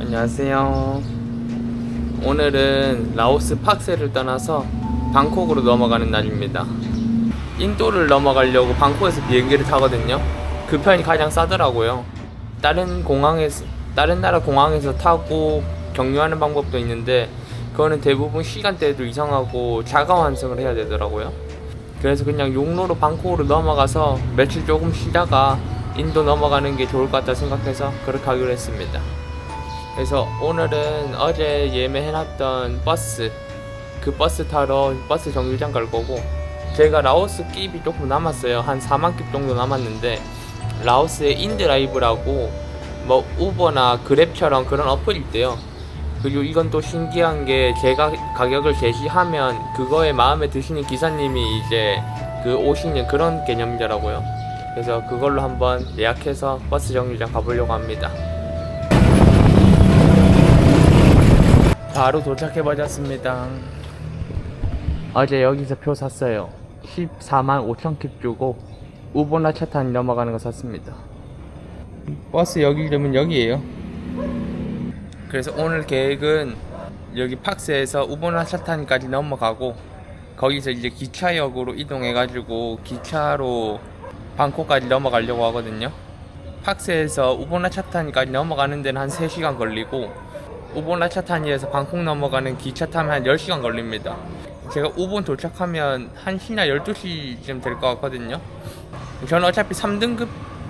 안녕하세요. 오늘은 라오스 팍세를 떠나서 방콕으로 넘어가는 날입니다. 인도를 넘어가려고 방콕에서 비행기를 타거든요. 그 편이 가장 싸더라고요. 다른 공항에서 다른 나라 공항에서 타고 경유하는 방법도 있는데 그거는 대부분 시간대도 이상하고 자가 환승을 해야 되더라고요. 그래서 그냥 용로로 방콕으로 넘어가서 며칠 조금 쉬다가 인도 넘어가는 게 좋을 것 같다 생각해서 그렇게 하기로 했습니다. 그래서 오늘은 어제 예매해놨던 버스 그 버스 타러 버스 정류장 갈 거고 제가 라오스 끼비 조금 남았어요. 한 4만 킵 정도 남았는데 라오스의 인드라이브라고 뭐 우버나 그랩처럼 그런 어플이 있대요. 그리고 이건 또 신기한 게 제가 가격을 제시하면 그거에 마음에 드시는 기사님이 이제 그 오시는 그런 개념이더라고요. 그래서 그걸로 한번 예약해서 버스 정류장 가보려고 합니다 바로 도착해 버렸습니다. 어제 여기서 표 샀어요. 14만 5천 킵 주고 우보나 차탄 넘어가는 거 샀습니다. 버스 여기 이름은 여기에요. 그래서 오늘 계획은 여기 팍스에서 우보나 차탄까지 넘어가고 거기서 이제 기차역으로 이동해가지고 기차로 방콕까지 넘어가려고 하거든요. 팍스에서 우보나 차탄까지 넘어가는 데는 한 3시간 걸리고 우본 라차타니에서 방콕 넘어가는 기차 타면 한 10시간 걸립니다. 제가 우본 도착하면 1시나 12시쯤 될 것 같거든요. 저는 어차피 3등급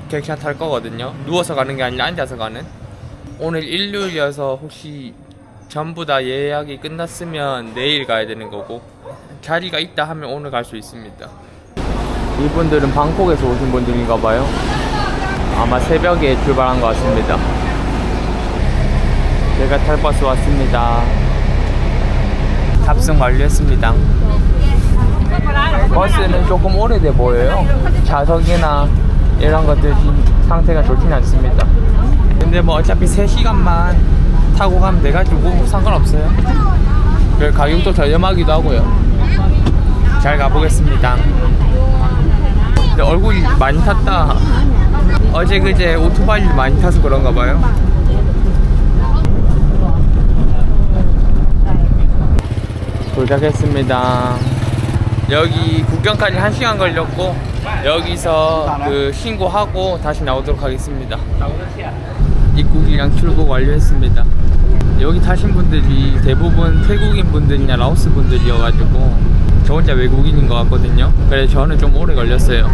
객차 탈 거거든요. 누워서 가는 게 아니라 앉아서 가는. 오늘 일요일이어서 혹시 전부 다 예약이 끝났으면 내일 가야 되는 거고 자리가 있다 하면 오늘 갈 수 있습니다. 이분들은 방콕에서 오신 분들인가 봐요. 아마 새벽에 출발한 것 같습니다. 제가 탈 버스 왔습니다. 탑승 완료했습니다. 버스는 조금 오래돼 보여요. 좌석이나 이런 것들이 상태가 좋진 않습니다. 근데 뭐 어차피 3시간만 타고 가면 돼가지고 상관없어요. 그리고 가격도 저렴하기도 하고요. 잘 가보겠습니다. 얼굴이 많이 탔다. 어제 그제 오토바이를 많이 타서 그런가 봐요. 도착했습니다. 여기 국경까지 1시간 걸렸고 여기서 그 신고하고 다시 나오도록 하겠습니다. 입국이랑 출국 완료했습니다. 여기 타신 분들이 대부분 태국인 분들이나 라오스 분들이어가지고 저 혼자 외국인인 것 같거든요. 그래서 저는 좀 오래 걸렸어요.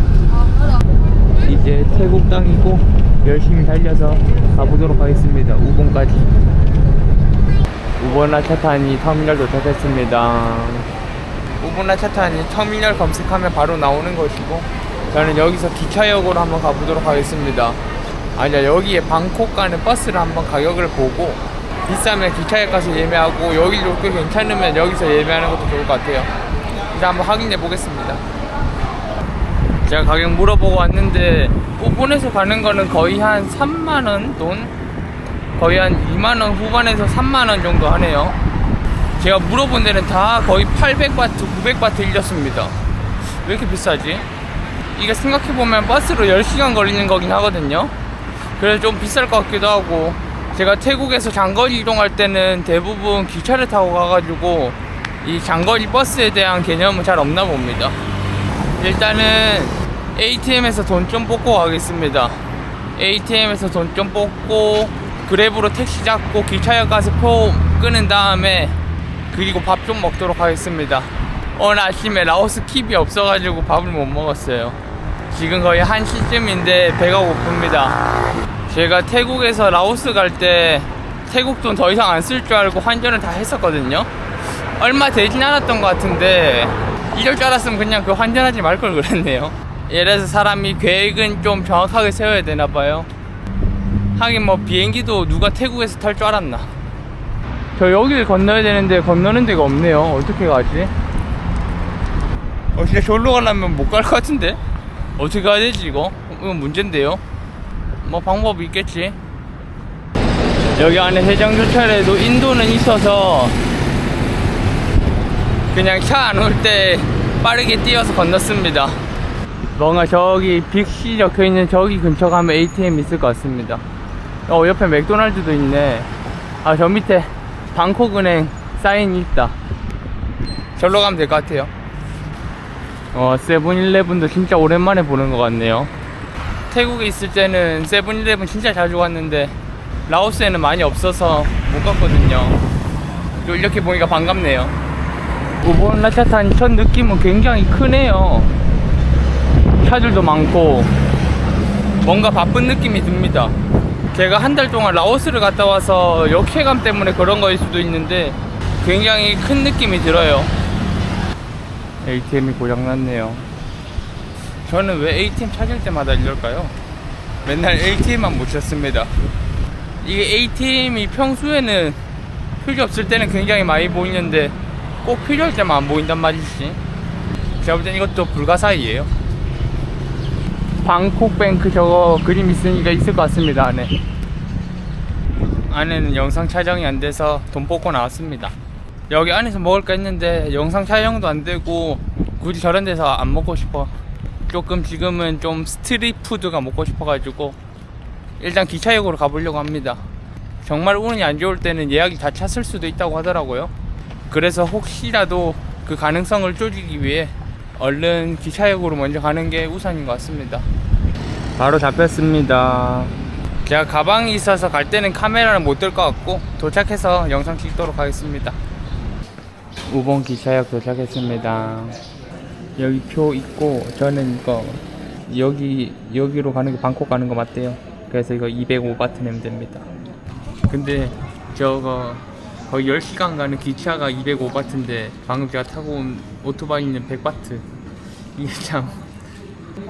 이제 태국 땅이고 열심히 달려서 가보도록 하겠습니다. 우봉까지. 우보나 차탄이 터미널 도착했습니다. 우보나 차탄이 터미널 검색하면 바로 나오는 것이고 저는 여기서 기차역으로 한번 가보도록 하겠습니다. 아니야 여기에 방콕 가는 버스를 한번 가격을 보고 비싸면 기차역 가서 예매하고 여기도 꽤 괜찮으면 여기서 예매하는 것도 좋을 것 같아요. 일단 한번 확인해 보겠습니다. 제가 가격 물어보고 왔는데 우본에서 가는 거는 거의 한 3만 원 돈? 거의 한 2만원 후반에서 3만원 정도 하네요. 제가 물어본 데는 다 거의 800바트, 900바트 일렸습니다. 왜 이렇게 비싸지? 이게 생각해보면 버스로 10시간 걸리는 거긴 하거든요. 그래서 좀 비쌀 것 같기도 하고, 제가 태국에서 장거리 이동할 때는 대부분 기차를 타고 가가지고, 이 장거리 버스에 대한 개념은 잘 없나 봅니다. 일단은 ATM에서 돈 좀 뽑고 가겠습니다. ATM에서 돈 좀 뽑고 그랩으로 택시 잡고 기차역 가서 표 끄는 다음에 그리고 밥 좀 먹도록 하겠습니다. 오늘 아침에 라오스 킵이 없어가지고 밥을 못 먹었어요. 지금 거의 1시쯤인데 배가 고픕니다. 제가 태국에서 라오스 갈 때 태국 돈 더 이상 안 쓸 줄 알고 환전을 다 했었거든요. 얼마 되진 않았던 것 같은데 이럴 줄 알았으면 그냥 그 환전하지 말 걸 그랬네요. 이래서 사람이 계획은 좀 정확하게 세워야 되나 봐요. 하긴 뭐 비행기도 누가 태국에서 탈 줄 알았나. 저 여기를 건너야 되는데 건너는 데가 없네요. 어떻게 가지? 어 진짜 저기로 가려면 못 갈 것 같은데? 어떻게 가야 되지 이거? 이건 문제인데요. 뭐 방법이 있겠지. 여기 안에 해장 주차에도 인도는 있어서 그냥 차 안 올 때 빠르게 뛰어서 건넜습니다. 뭔가 저기 빅시 적혀 있는 저기 근처 가면 ATM 있을 것 같습니다. 어 옆에 맥도날드도 있네. 아, 저 밑에 방콕은행 사인이 있다. 절로 가면 될 것 같아요. 어, 세븐일레븐도 진짜 오랜만에 보는 것 같네요. 태국에 있을 때는 세븐일레븐 진짜 자주 갔는데 라오스에는 많이 없어서 못 갔거든요. 또 이렇게 보니까 반갑네요. 우본 라차탄 첫 느낌은 굉장히 크네요. 차들도 많고 뭔가 바쁜 느낌이 듭니다. 제가 한 달 동안 라오스를 갔다 와서 역회감 때문에 그런 거일 수도 있는데 굉장히 큰 느낌이 들어요. ATM이 고장났네요. 저는 왜 ATM 찾을 때마다 이럴까요? 맨날 ATM만 못 찾습니다. 이게 ATM이 평소에는 필요 없을 때는 굉장히 많이 보이는데 꼭 필요할 때만 안 보인단 말이지. 제가 볼 땐 이것도 불가사의예요. 방콕뱅크 저거 그림 있으니까 있을 것 같습니다 안에. 안에는 영상 촬영이 안 돼서 돈 뽑고 나왔습니다. 여기 안에서 먹을까 했는데 영상 촬영도 안 되고 굳이 저런 데서 안 먹고 싶어. 조금 지금은 좀 스트릿 푸드가 먹고 싶어 가지고 일단 기차역으로 가보려고 합니다. 정말 운이 안 좋을 때는 예약이 다 찼을 수도 있다고 하더라고요. 그래서 혹시라도 그 가능성을 줄이기 위해 얼른 기차역으로 먼저 가는 게 우선인 것 같습니다. 바로 잡혔습니다. 제가 가방이 있어서 갈 때는 카메라는 못들 것 같고 도착해서 영상 찍도록 하겠습니다. 우봉 기차역 도착했습니다. 여기 표 있고 저는 이거 여기 여기로 가는 게 방콕 가는 거 맞대요. 그래서 이거 205바트 내면 됩니다. 근데 저거 거의 10시간 가는 기차가 205바트인데 방금 제가 타고 온 오토바이는 100바트 이게 참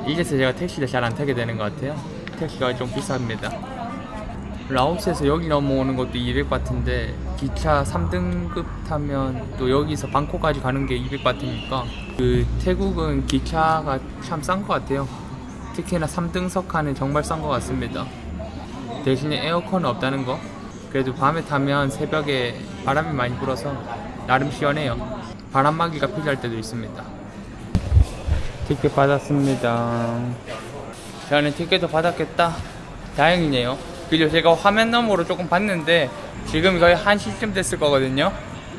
이래서 제가 택시를 잘 안 타게 되는 것 같아요. 택시가 좀 비쌉니다. 라오스에서 여기 넘어오는 것도 200바트인데 기차 3등급 타면 또 여기서 방콕까지 가는 게 200바트니까 그 태국은 기차가 참 싼 것 같아요. 특히나 3등석 칸은 정말 싼 것 같습니다. 대신에 에어컨은 없다는 거. 그래도 밤에 타면 새벽에 바람이 많이 불어서 나름 시원해요. 바람막이가 필요할 때도 있습니다. 티켓 받았습니다. 저는 티켓도 받았겠다. 다행이네요. 그리고 제가 화면 너머로 조금 봤는데 지금 거의 1시쯤 됐을 거거든요.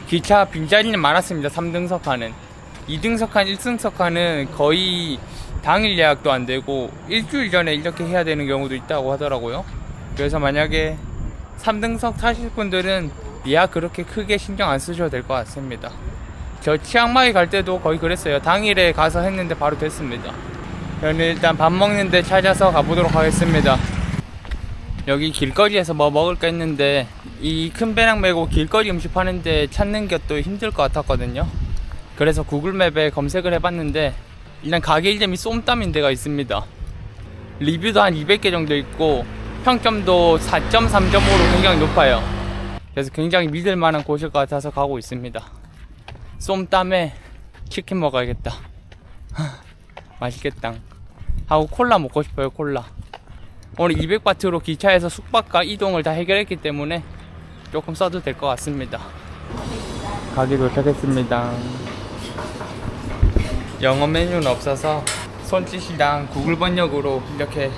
기차 빈자리는 많았습니다. 3등석 칸은. 2등석 칸, 1등석 칸은 거의 당일 예약도 안 되고 일주일 전에 이렇게 해야 되는 경우도 있다고 하더라고요. 그래서 만약에 3등석 타실 분들은 예약 그렇게 크게 신경 안 쓰셔도 될 것 같습니다. 저 치앙마이 갈 때도 거의 그랬어요. 당일에 가서 했는데 바로 됐습니다. 저는 일단 밥 먹는 데 찾아서 가보도록 하겠습니다. 여기 길거리에서 뭐 먹을까 했는데 이 큰 배낭 메고 길거리 음식 파는데 찾는 게 또 힘들 것 같았거든요. 그래서 구글맵에 검색을 해봤는데 일단 가게 이름이 쏨땀인 데가 있습니다. 리뷰도 한 200개 정도 있고 평점도 4.3점으로 굉장히 높아요. 그래서 굉장히 믿을 만한 곳일 것 같아서 가고 있습니다. 쏨땀에 치킨 먹어야겠다. 맛있겠다. 하고 콜라 먹고 싶어요, 콜라. 오늘 200바트로 기차에서 숙박과 이동을 다 해결했기 때문에 조금 써도 될 것 같습니다. 가게 도착했습니다. 영어 메뉴는 없어서 손짓이랑 구글 번역으로 이렇게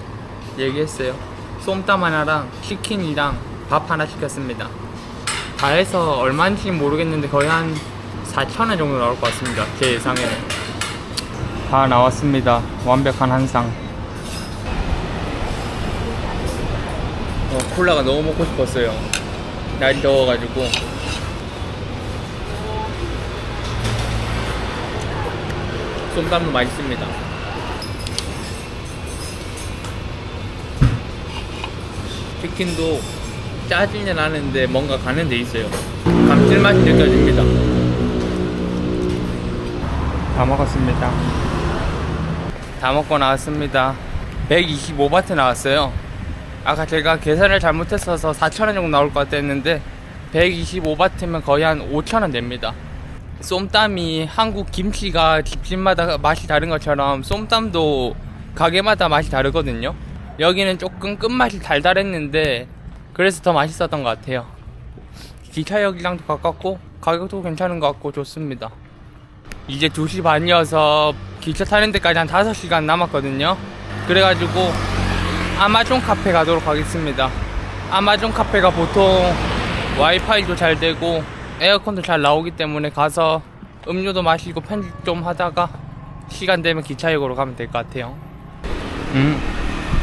얘기했어요. 쏨땀 하나랑 치킨이랑 밥 하나 시켰습니다. 다 해서 얼마인지 모르겠는데 거의 한 4,000원 정도 나올 것 같습니다. 제 예상에는. 다 나왔습니다. 완벽한 한 상. 어, 콜라가 너무 먹고 싶었어요. 날이 더워가지고. 쏨땀도 맛있습니다. 치킨도 짜지는 않은데 뭔가 가는 데 있어요. 감칠맛이 느껴집니다. 다 먹었습니다. 다 먹고 나왔습니다. 125바트 나왔어요. 아까 제가 계산을 잘못했어서 4,000원 정도 나올 것 같았는데 125바트면 거의 한 5,000원 됩니다. 쏨땀이 한국 김치가 집집마다 맛이 다른 것처럼 쏨땀도 가게마다 맛이 다르거든요. 여기는 조금 끝맛이 달달했는데 그래서 더 맛있었던 것 같아요. 기차역이랑도 가깝고 가격도 괜찮은 것 같고 좋습니다. 이제 2시 반이어서 기차 타는 데까지 한 5시간 남았거든요. 그래가지고 아마존 카페 가도록 하겠습니다. 아마존 카페가 보통 와이파이도 잘 되고 에어컨도 잘 나오기 때문에 가서 음료도 마시고 편집 좀 하다가 시간 되면 기차역으로 가면 될 것 같아요. 음,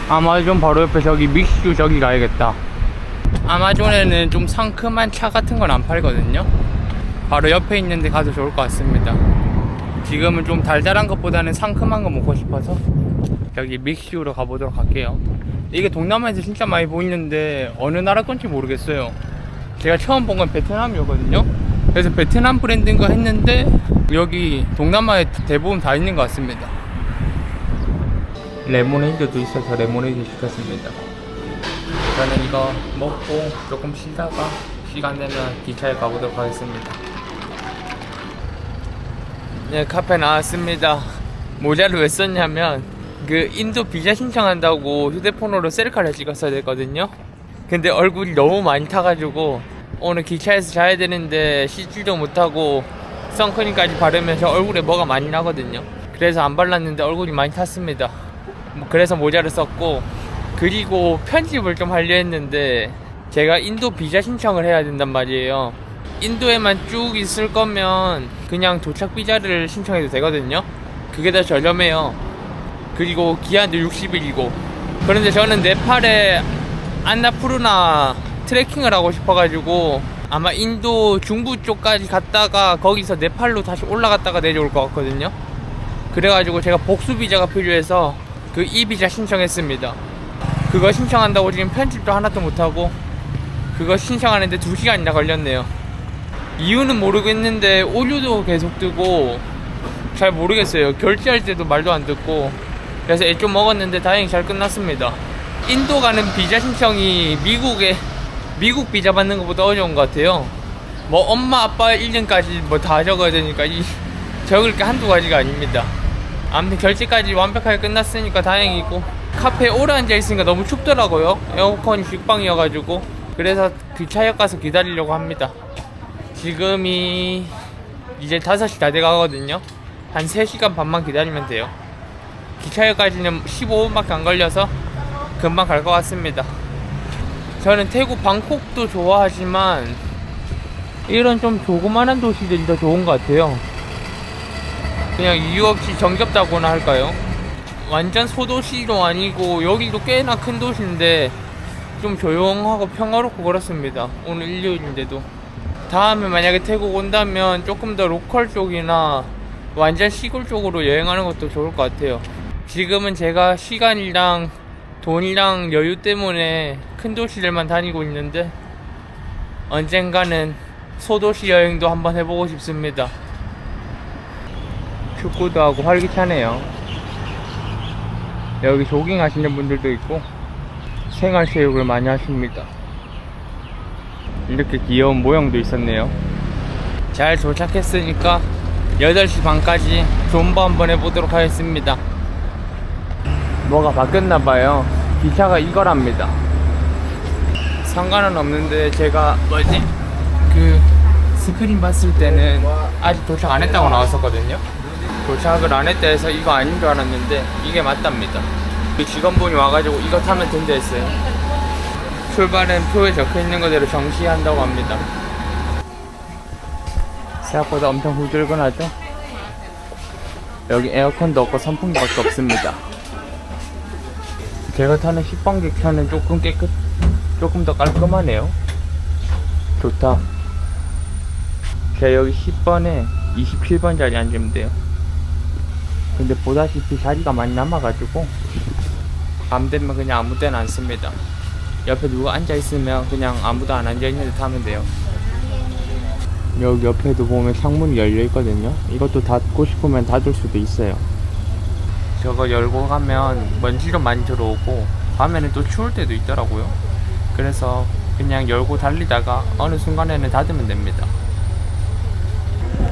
아마존 바로 옆에 저기 믹슈 저기 가야겠다. 아마존에는 좀 상큼한 차 같은 건 안 팔거든요. 바로 옆에 있는데 가도 좋을 것 같습니다. 지금은 좀 달달한 것보다는 상큼한 거 먹고 싶어서 여기 믹슈로 가보도록 할게요. 이게 동남아에서 진짜 많이 보이는데 어느 나라 건지 모르겠어요. 제가 처음 본 건 베트남이었거든요. 그래서 베트남 브랜드인가 했는데 여기 동남아에 대부분 다 있는 것 같습니다. 레모네이드도 있어서 레모네이드 시켰습니다. 저는 이거 먹고 조금 쉬다가 시간 되면 기차에 가보도록 하겠습니다. 네, 카페 나왔습니다. 모자를 왜 썼냐면 그 인도 비자 신청한다고 휴대폰으로 셀카를 찍었어야 됐거든요. 근데 얼굴이 너무 많이 타가지고 오늘 기차에서 자야 되는데 씻지도 못하고 선크림까지 바르면서 얼굴에 뭐가 많이 나거든요. 그래서 안 발랐는데 얼굴이 많이 탔습니다. 뭐 그래서 모자를 썼고 그리고 편집을 좀 하려 했는데 제가 인도 비자 신청을 해야 된단 말이에요. 인도에만 쭉 있을 거면 그냥 도착 비자를 신청해도 되거든요. 그게 더 저렴해요. 그리고 기한도 60일이고. 그런데 저는 네팔에 안나푸르나 트레킹을 하고 싶어가지고 아마 인도 중부 쪽까지 갔다가 거기서 네팔로 다시 올라갔다가 내려올 것 같거든요. 그래가지고 제가 복수 비자가 필요해서 그 이 비자 신청했습니다. 그거 신청한다고 지금 편집도 하나도 못하고 그거 신청하는데 2시간이나 걸렸네요. 이유는 모르겠는데 오류도 계속 뜨고 잘 모르겠어요. 결제할 때도 말도 안 듣고 그래서 애좀 먹었는데 다행히 잘 끝났습니다. 인도 가는 비자 신청이 미국에 미국 비자 받는 것보다 어려운 것 같아요. 뭐 엄마 아빠 이름까지 뭐 다 적어야 되니까 이 적을 게 한두 가지가 아닙니다. 아무튼 결제까지 완벽하게 끝났으니까 다행이고 카페에 오래 앉아 있으니까 너무 춥더라고요. 에어컨이 직방이어가지고 그래서 기차역 가서 기다리려고 합니다. 지금이 이제 5시 다 돼가거든요. 한 3시간 반만 기다리면 돼요. 기차역까지는 15분밖에 안 걸려서 금방 갈 것 같습니다. 저는 태국 방콕도 좋아하지만 이런 좀 조그만한 도시들이 더 좋은 것 같아요. 그냥 이유 없이 정겹다고나 할까요? 완전 소도시도 아니고 여기도 꽤나 큰 도시인데 좀 조용하고 평화롭고 그렇습니다. 오늘 일요일인데도. 다음에 만약에 태국 온다면 조금 더 로컬 쪽이나 완전 시골 쪽으로 여행하는 것도 좋을 것 같아요. 지금은 제가 시간이랑 돈이랑 여유 때문에 큰 도시들만 다니고 있는데 언젠가는 소도시 여행도 한번 해보고 싶습니다. 축구도 하고 활기차네요. 여기 조깅 하시는 분들도 있고 생활체육을 많이 하십니다. 이렇게 귀여운 모형도 있었네요. 잘 도착했으니까 8시 반까지 존버 한번 해보도록 하겠습니다. 뭐가 바뀌었나봐요. 기차가 이거랍니다. 상관은 없는데 제가 뭐지? 그 스크린 봤을 때는 아직 도착 안 했다고 나왔었거든요. 도착을 안 했다 해서 이거 아닌 줄 알았는데 이게 맞답니다. 그 직원분이 와가지고 이거 타면 된다 했어요. 출발은 표에 적혀 있는 그대로 정시한다고 합니다. 생각보다 엄청 후들근하죠? 여기 에어컨도 없고 선풍기밖에 없습니다. 제가 타는 10번 객차는 조금 깨끗, 조금 더 깔끔하네요. 좋다. 제가 여기 10번에 27번 자리 앉으면 돼요. 근데 보다시피 자리가 많이 남아가지고 밤 되면 그냥 아무 데나 앉습니다. 옆에 누가 앉아 있으면 그냥 아무도 안 앉아 있는 듯 하면 돼요. 여기 옆에도 보면 창문이 열려 있거든요. 이것도 닫고 싶으면 닫을 수도 있어요. 저거 열고 가면 먼지도 많이 들어오고 밤에는 또 추울 때도 있더라고요. 그래서 그냥 열고 달리다가 어느 순간에는 닫으면 됩니다.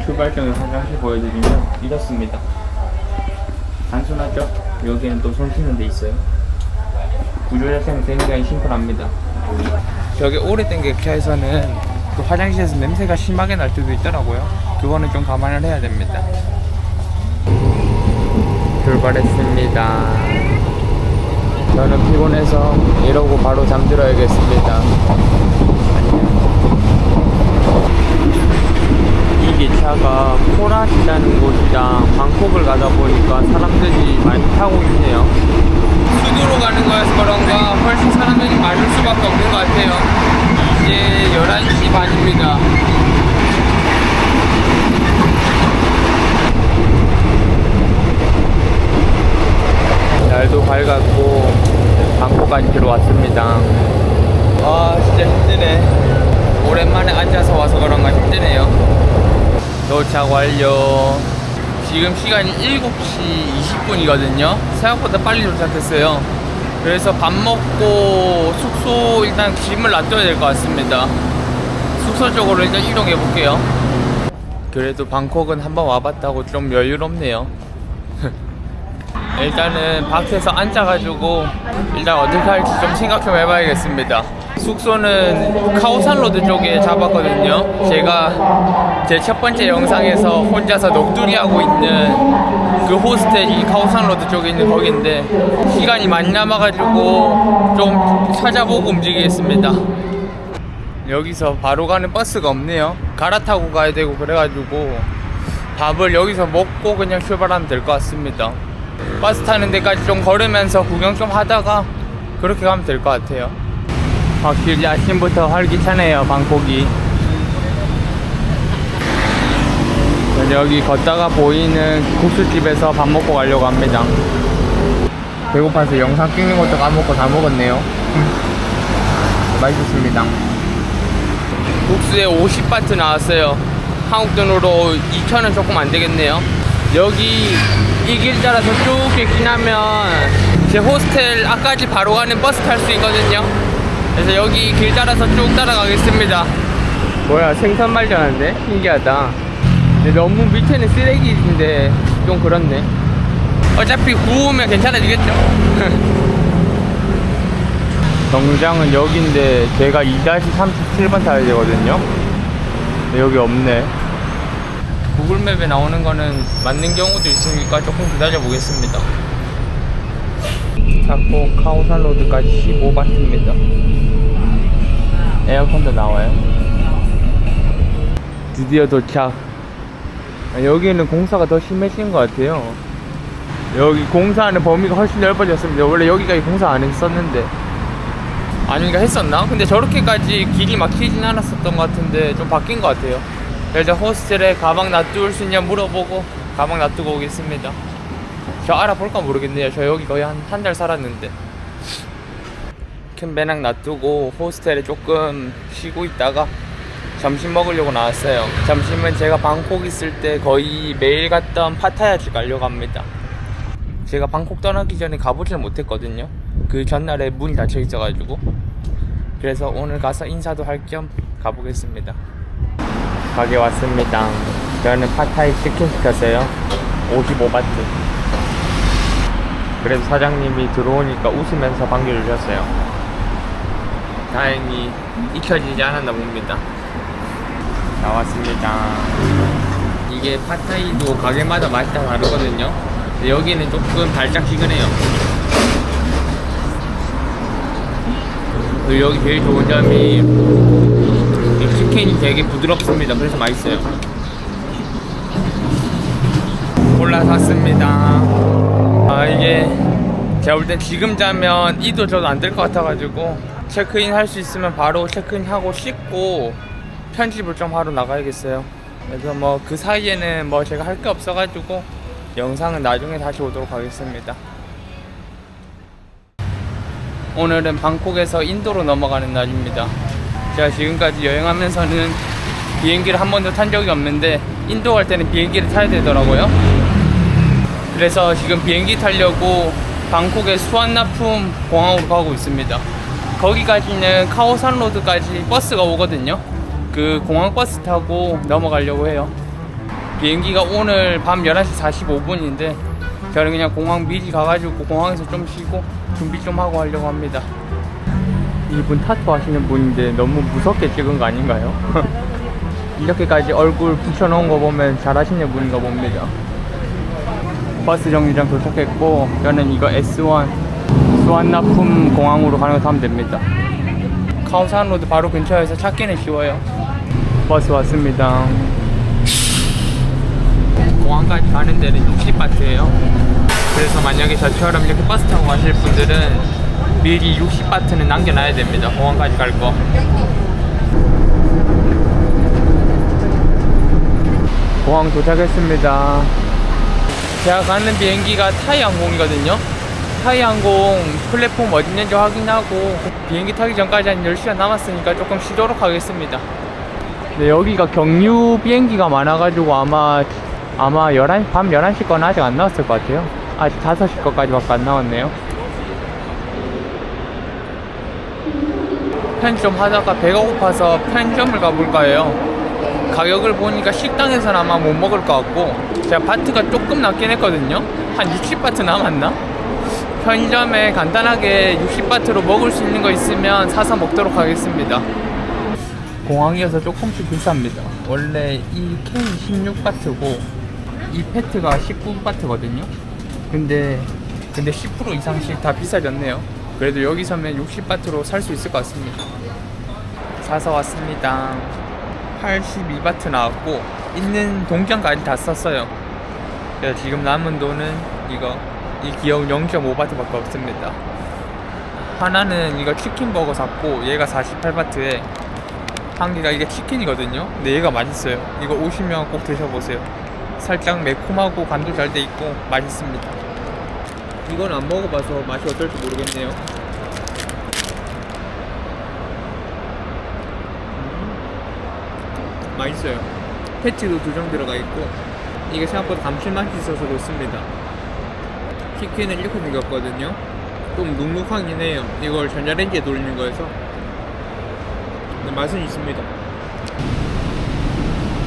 출발점에 화장실 보여드리면 이렇습니다. 단순하죠? 여기는 또손 씻는 데 있어요. 구조 자체는 굉장히 심플합니다. 저기 오래된 객차에서는 그 화장실에서 냄새가 심하게 날 때도 있더라고요. 그거는 좀 감안을 해야 됩니다. 출발했습니다. 저는 피곤해서 이러고 바로 잠들어야겠습니다. 기차가 코라시라는 곳이랑 방콕을 가다 보니까 사람들이 많이 타고 있네요. 수도로 가는 거여서 그런가 훨씬 사람들이 많을 수밖에 없는 것 같아요. 이제 11시 반입니다. 날도 밝았고 방콕까지 들어왔습니다. 아 진짜 힘드네. 오랜만에 앉아서 와서 그런가 힘드네요. 도착 완료. 지금 시간이 7시 20분이거든요. 생각보다 빨리 도착했어요. 그래서 밥 먹고 숙소 일단 짐을 놔둬야 될 것 같습니다. 숙소 쪽으로 일단 이동해 볼게요. 그래도 방콕은 한번 와봤다고 좀 여유롭네요. 일단은 밖에서 앉아가지고 일단 어떻게 할지 좀 생각 좀 해봐야겠습니다. 숙소는 카오산 로드 쪽에 잡았거든요. 제가 제 첫 번째 영상에서 혼자서 녹두리 하고 있는 그 호스텔이 카오산 로드 쪽에 있는 거긴데 시간이 많이 남아가지고 좀 찾아보고 움직이겠습니다. 여기서 바로 가는 버스가 없네요. 갈아타고 가야 되고 그래가지고 밥을 여기서 먹고 그냥 출발하면 될 것 같습니다. 버스 타는 데까지 좀 걸으면서 구경 좀 하다가 그렇게 가면 될 것 같아요. 확실히 아침부터 활기차네요, 방콕이. 여기 걷다가 보이는 국수집에서 밥 먹고 가려고 합니다. 배고파서 영상 찍는 것도 까먹고 다 먹었네요. 맛있었습니다. 국수에 50바트 나왔어요. 한국 돈으로 2,000원 조금 안 되겠네요. 여기 이 길 따라서 쭉 객진하면 제 호스텔 앞까지 바로 가는 버스 탈 수 있거든요. 그래서 여기 길 따라서 쭉 따라가겠습니다. 뭐야 생선 발견한데? 신기하다. 근데 너무 밑에는 쓰레기인데 좀 그렇네. 어차피 구우면 괜찮아지겠죠? 정장은 여기인데 제가 2-37번 타야 되거든요. 근데 여기 없네. 구글맵에 나오는 거는 맞는 경우도 있으니까 조금 기다려 보겠습니다. 자코 카오산 로드까지 15바트입니다. 에어컨도 나와요. 드디어 도착. 아, 여기는 공사가 더 심해진 것 같아요. 여기 공사하는 범위가 훨씬 넓어졌습니다. 원래 여기가 공사 안 했었는데. 아닌가 했었나? 근데 저렇게까지 길이 막히진 않았었던 것 같은데 좀 바뀐 것 같아요. 일단 호스텔에 가방 놔둘 수 있냐 물어보고 가방 놔두고 오겠습니다. 저 알아볼까 모르겠네요. 저 여기 거의 한 한 달 살았는데. 큰 배낭 놔두고 호스텔에 조금 쉬고 있다가 점심 먹으려고 나왔어요. 점심은 제가 방콕 있을 때 거의 매일 갔던 파타야집 가려고 합니다. 제가 방콕 떠나기 전에 가보질 못했거든요. 그 전날에 문이 닫혀 있어가지고. 그래서 오늘 가서 인사도 할 겸 가보겠습니다. 가게 왔습니다. 저는 파타이 치킨 시켰어요. 55바트. 그래서 사장님이 들어오니까 웃으면서 반겨주셨어요. 다행히 익혀지지 않았나 봅니다. 나왔습니다. 이게 파타이도 가게마다 맛이 다 다르거든요. 여기는 조금 달짝지근해요. 그리고 여기 제일 좋은 점이 이 치킨이 되게 부드럽습니다. 그래서 맛있어요. 콜라 샀습니다. 아 이게 제가 볼 땐 지금 자면 이도 저도 안 될 것 같아가지고 체크인 할 수 있으면 바로 체크인 하고 씻고 편집을 좀 하러 나가야겠어요. 그래서 뭐 그 사이에는 뭐 제가 할 게 없어가지고 영상은 나중에 다시 오도록 하겠습니다. 오늘은 방콕에서 인도로 넘어가는 날입니다. 제가 지금까지 여행하면서는 비행기를 한 번도 탄 적이 없는데 인도 갈 때는 비행기를 타야 되더라고요. 그래서 지금 비행기 타려고 방콕의 수완나품 공항으로 가고 있습니다. 거기까지는 카오산 로드까지 버스가 오거든요. 그 공항 버스 타고 넘어가려고 해요. 비행기가 오늘 밤 11시 45분인데 저는 그냥 공항 미리 가가지고 공항에서 좀 쉬고 준비 좀 하고 하려고 합니다. 이분 타투 하시는 분인데 너무 무섭게 찍은 거 아닌가요? 이렇게까지 얼굴 붙여놓은 거 보면 잘하시는 분인가 봅니다. 버스 정류장 도착했고 저는 이거 S1 수완나품 공항으로 가는 거 타면 됩니다. 카오산 로드 바로 근처에서 찾기는 쉬워요. 버스 왔습니다. 공항까지 가는 데는 60바트예요. 그래서 만약에 저처럼 이렇게 버스 타고 가실 분들은 미리 60바트는 남겨놔야 됩니다. 공항까지 갈 거. 공항 도착했습니다. 제가 가는 비행기가 타이 항공이거든요. 타이 항공 플랫폼 어디 있는지 확인하고 비행기 타기 전까지 한 10시간 남았으니까 조금 쉬도록 하겠습니다. 네, 여기가 경유 비행기가 많아가지고 아마 아마 11, 밤 11시 거는 아직 안 나왔을 것 같아요. 아직 5시 거까지밖에 안 나왔네요. 편의점 하다가 배가 고파서 편의점을 가볼까 해요. 가격을 보니까 식당에서는 아마 못 먹을 것 같고 제가 바트가 조금 남긴 했거든요. 한 60바트 남았나? 편의점에 간단하게 60바트로 먹을 수 있는 거 있으면 사서 먹도록 하겠습니다. 공항이어서 조금씩 비쌉니다. 원래 이 캔이 16바트고 이 페트가 19바트거든요. 근데 근데 10% 이상씩 다 비싸졌네요. 그래도 여기 서면 60바트로 살 수 있을 것 같습니다. 사서 왔습니다. 82바트 나왔고 있는 동전까지 다 썼어요. 그래서 지금 남은 돈은 이거 이 귀여운 0.5바트 밖에 없습니다. 하나는 이거 치킨 버거 샀고 얘가 48바트에 한 개가 이게 치킨이거든요. 근데 얘가 맛있어요. 이거 오시면 꼭 드셔보세요. 살짝 매콤하고 간도 잘 돼 있고 맛있습니다. 이건 안 먹어봐서 맛이 어떨지 모르겠네요. 맛있어요. 패티도 두점 들어가 있고 이게 생각보다 감칠맛이 있어서 좋습니다. 치킨은 이렇게 생겼거든요. 좀 눅눅하긴 해요. 이걸 전자레인지에 돌리는 거여서 근데 맛은 있습니다.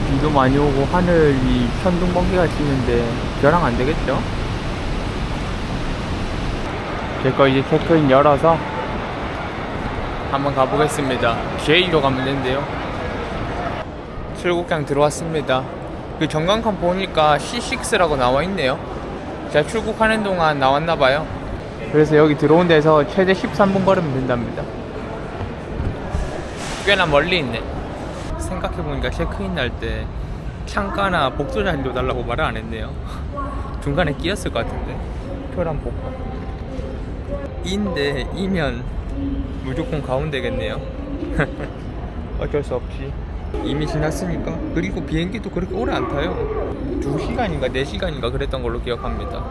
비도 많이 오고 하늘이 천둥 번개가 치는데 저랑 안 되겠죠? 제거 이제 체크인 열어서 한번 가보겠습니다. J로 가면 되는데요. 출국장 들어왔습니다. 그 전광판 보니까 C6라고 나와 있네요. 제가 출국하는 동안 나왔나봐요. 그래서 여기 들어온 데서 최대 13분 걸으면 된답니다. 꽤나 멀리 있네. 생각해보니까 체크인 날때 창가나 복도 잔도 달라고 말을 안 했네요. 중간에 끼었을 것 같은데. 표랑 복도. 인데 이면 무조건 가운데겠네요. 어쩔 수 없지. 이미 지났으니까. 그리고 비행기도 그렇게 오래 안 타요. 2시간인가 4시간인가 그랬던 걸로 기억합니다.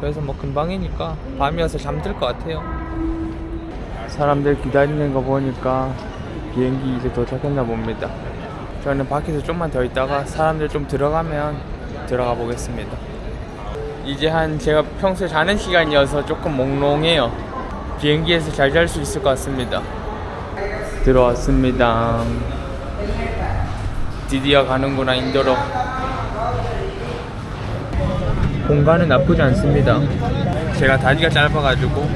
그래서 뭐 금방이니까 밤이어서 잠들 것 같아요. 사람들 기다리는 거 보니까 비행기 이제 도착했나 봅니다. 저는 밖에서 좀만 더 있다가 사람들 좀 들어가면 들어가 보겠습니다. 이제 한 제가 평소에 자는 시간이어서 조금 몽롱해요. 비행기에서 잘 잘 수 있을 것 같습니다. 들어왔습니다. 드디어 가는구나 인도로. 공간은 나쁘지 않습니다. 제가 다리가 짧아가지고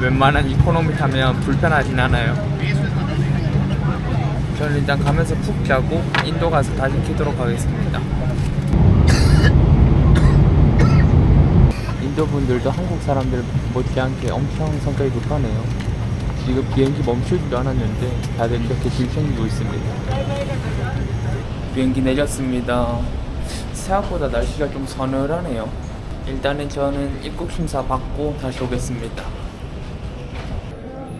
웬만한 이코노미 타면 불편하진 않아요. 저는 일단 가면서 푹 자고 인도 가서 다시 키도록 하겠습니다. 인도 분들도 한국 사람들 못지않게 엄청 성격이 급하네요. 지금 비행기 멈추지도 않았는데 다들 이렇게 질 챙기고 있습니다. 비행기 내렸습니다. 생각보다 날씨가 좀 서늘하네요. 일단은 저는 입국 심사 받고 다시 오겠습니다.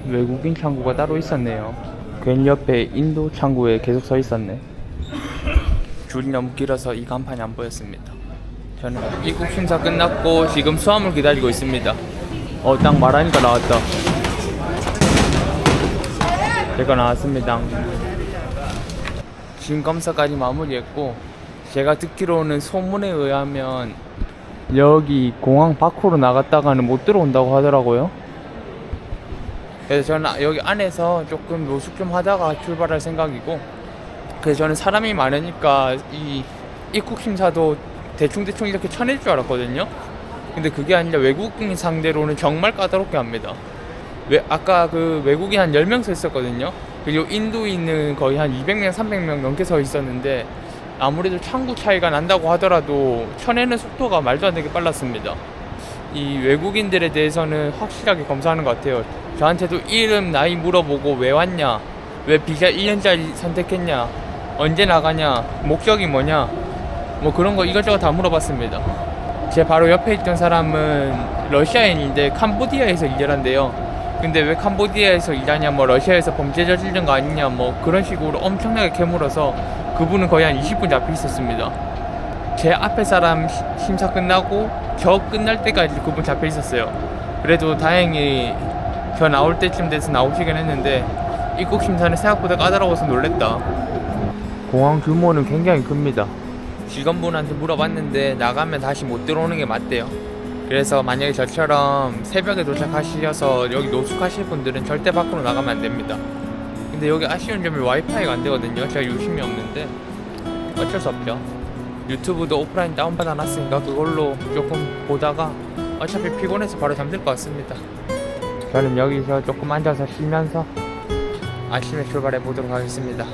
외국인 창구가 따로 있었네요. 괜 옆에 인도 창구에 계속 서 있었네. 줄이 너무 길어서 이 간판이 안 보였습니다. 저는 입국 심사 끝났고 지금 수함을 기다리고 있습니다. 어, 딱 말하니까 나왔다. 제가 나왔습니다. 지금 검사까지 마무리했고 제가 듣기로는 소문에 의하면 여기 공항 밖으로 나갔다가는 못 들어온다고 하더라고요. 그래서 저는 여기 안에서 조금 노숙 좀 하다가 출발할 생각이고 그래서 저는 사람이 많으니까 이 입국 심사도 대충대충 이렇게 쳐낼 줄 알았거든요. 근데 그게 아니라 외국인 상대로는 정말 까다롭게 합니다. 왜 아까 그 외국인 한 10명 서 있었거든요. 그리고 인도인은 거의 한 200명, 300명 넘게 서 있었는데 아무래도 창구 차이가 난다고 하더라도 쳐내는 속도가 말도 안 되게 빨랐습니다. 이 외국인들에 대해서는 확실하게 검사하는 것 같아요. 저한테도 이름, 나이 물어보고 왜 왔냐, 왜 비자 1년짜리 선택했냐, 언제 나가냐, 목적이 뭐냐, 뭐 그런 거 이것저것 다 물어봤습니다. 제 바로 옆에 있던 사람은 러시아인인데 캄보디아에서 일을 한대요. 근데 왜 캄보디아에서 일하냐 뭐 러시아에서 범죄 저지른 거 아니냐 뭐 그런 식으로 엄청나게 캐물어서 그분은 거의 한 20분 잡혀 있었습니다. 제 앞에 사람 시- 심사 끝나고 저 끝날 때까지 그분 잡혀 있었어요. 그래도 다행히 저 나올 때쯤 돼서 나오시긴 했는데 입국 심사는 생각보다 까다로워서 놀랬다. 공항 규모는 굉장히 큽니다. 직원분한테 물어봤는데 나가면 다시 못 들어오는 게 맞대요. 그래서 만약에 저처럼 새벽에 도착하셔서 여기 노숙하실 분들은 절대 밖으로 나가면 안 됩니다. 근데 여기 아쉬운 점이 와이파이가 안 되거든요. 제가 유심이 없는데 어쩔 수 없죠. 유튜브도 오프라인 다운받아 놨으니까 그걸로 조금 보다가 어차피 피곤해서 바로 잠들 것 같습니다. 저는 여기서 조금 앉아서 쉬면서 아침에 출발해 보도록 하겠습니다.